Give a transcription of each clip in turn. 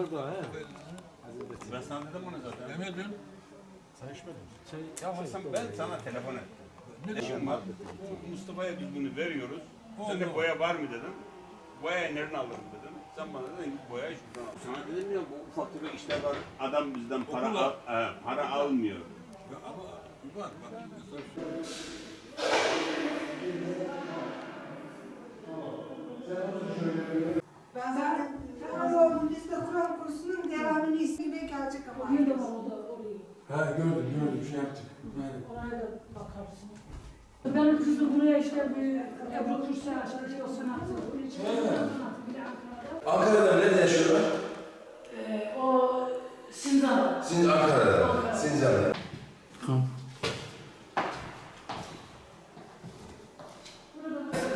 Niye bu adını? Ben sana dedim onu zaten. Demedin. sen içmedin. Ya Hasan ben sana telefon et. Ne işin var? Mustafa'ya biz bunu veriyoruz. Sen de boya var mı dedim. Boyayı nereden alırım dedim. Sen bana dedin ki boyayı şuradan al. Sana dedim ya bu ufak tefek işler var. Adam bizden para, al, he, para almıyor. Ya ama Kurban bak Ben zaten Feneroğlu'nun biz de Kur'an kursunun devamını ismi gelecek ama. Bugün de var o da oluyor. Ha gördüm gördüm şey yaptık. Yani Oraya da bakarsın. Benim kızım buraya işte bir Ebru Kürse açtı, o sanatı. Ankara'da. Nerede yaşıyorlar? Ee, o Sinzan'da. Siz Ankara'da. Sincan'da.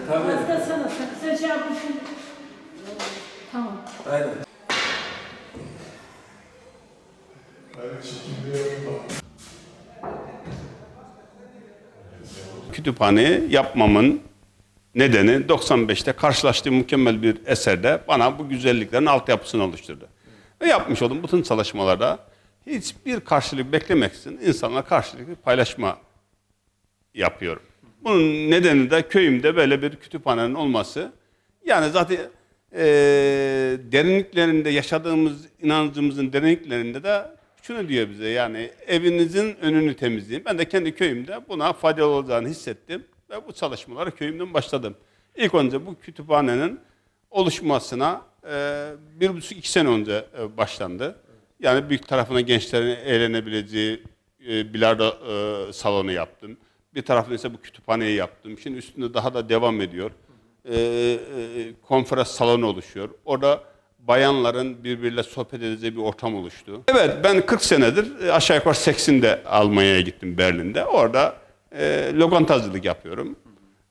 Tabii. Hasta sana, sen, sen şey yapmışsın. Tamam. Aynen. Kütüphane yapmamın nedeni 95'te karşılaştığım mükemmel bir eserde bana bu güzelliklerin altyapısını oluşturdu. Ve yapmış olduğum bütün çalışmalarda hiçbir karşılık beklemeksizin insanla karşılıklı paylaşma yapıyorum. Bunun nedeni de köyümde böyle bir kütüphanenin olması. Yani zaten eee, derinliklerinde yaşadığımız inancımızın derinliklerinde de şunu diyor bize yani evinizin önünü temizleyin. Ben de kendi köyümde buna faydalı olacağını hissettim ve bu çalışmalara köyümden başladım. İlk önce bu kütüphanenin oluşmasına eee, bir buçuk iki sene önce e, başlandı. Yani büyük tarafına gençlerin eğlenebileceği e, bilardo e, salonu yaptım. Bir tarafına ise bu kütüphaneyi yaptım. Şimdi üstünde daha da devam ediyor. E, e, konferans salonu oluşuyor. Orada bayanların birbiriyle sohbet edeceği bir ortam oluştu. Evet ben 40 senedir e, aşağı yukarı 80'de Almanya'ya gittim Berlin'de. Orada e, lokantacılık yapıyorum.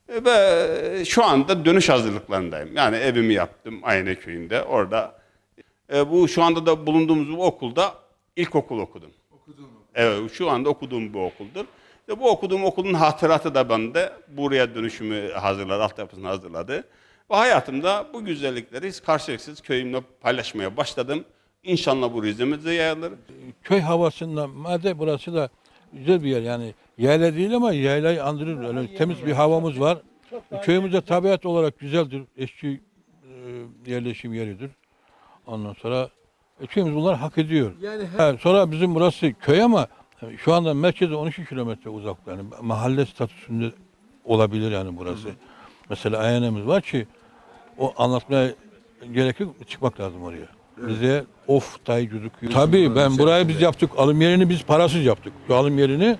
E, Ve şu anda dönüş hazırlıklarındayım. Yani evimi yaptım Ayne köyünde. Orada e, bu şu anda da bulunduğumuz bu okulda ilkokul okudum. Evet, şu anda okuduğum bir okuldur. Ve bu okuduğum okulun hatıratı da bende buraya dönüşümü hazırladı, altyapısını hazırladı. Ve hayatımda bu güzellikleri hiç karşılıksız köyümle paylaşmaya başladım. İnşallah bu rizemize yayılır. köy havasında madde burası da güzel bir yer yani yayla değil ama yaylayı andırır öyle temiz bir havamız var. Köyümüzde tabiat olarak güzeldir. Eski e, yerleşim yeridir. Ondan sonra e, köyümüz bunlar hak ediyor. Yani sonra bizim burası köy ama e, şu anda merkeze 12 kilometre uzakta. Yani mahalle statüsünde olabilir yani burası. Mesela Ayane'miz var ki o anlatmaya gerek yok çıkmak lazım oraya. Bize of dayı gözüküyor. Tabii ben burayı biz yaptık. Alım yerini biz parasız yaptık. Şu alım yerini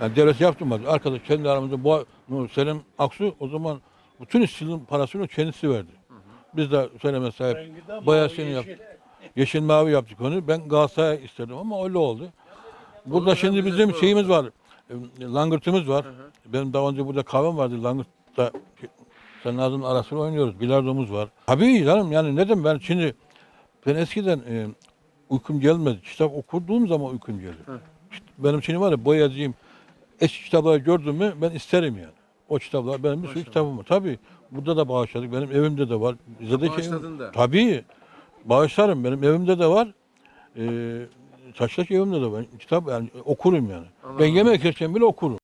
yani devlet yaptı mı? Arkadaş kendi aramızda bu bu Selim Aksu o zaman bütün işçiliğin parasını kendisi verdi. Biz de söyleme sahip boyasını yaptık. Yeşil mavi yaptık onu. Ben Galatasaray istedim ama öyle oldu. Burada şimdi bizim şeyimiz var. e, Langırtımız var. Benim daha önce burada kahvem vardı. Langırt'ta sen Nazım'ın arasını oynuyoruz. Bilardomuz var. Tabii canım yani neden ben şimdi ben eskiden e, uykum gelmedi. Kitap okuduğum zaman uykum gelir. İşte benim şimdi var ya boyacıyım. Eski kitapları gördüm mü ben isterim yani. O kitaplar benim bir sürü kitabım var. Tabii burada da bağışladık. Benim evimde de var. Bizdeki Bağışladın da. Tabii. Bağışlarım. Benim evimde de var. Ee, Taşlak evimde de var. Kitap yani okurum yani. ben yemek yerken bile okurum.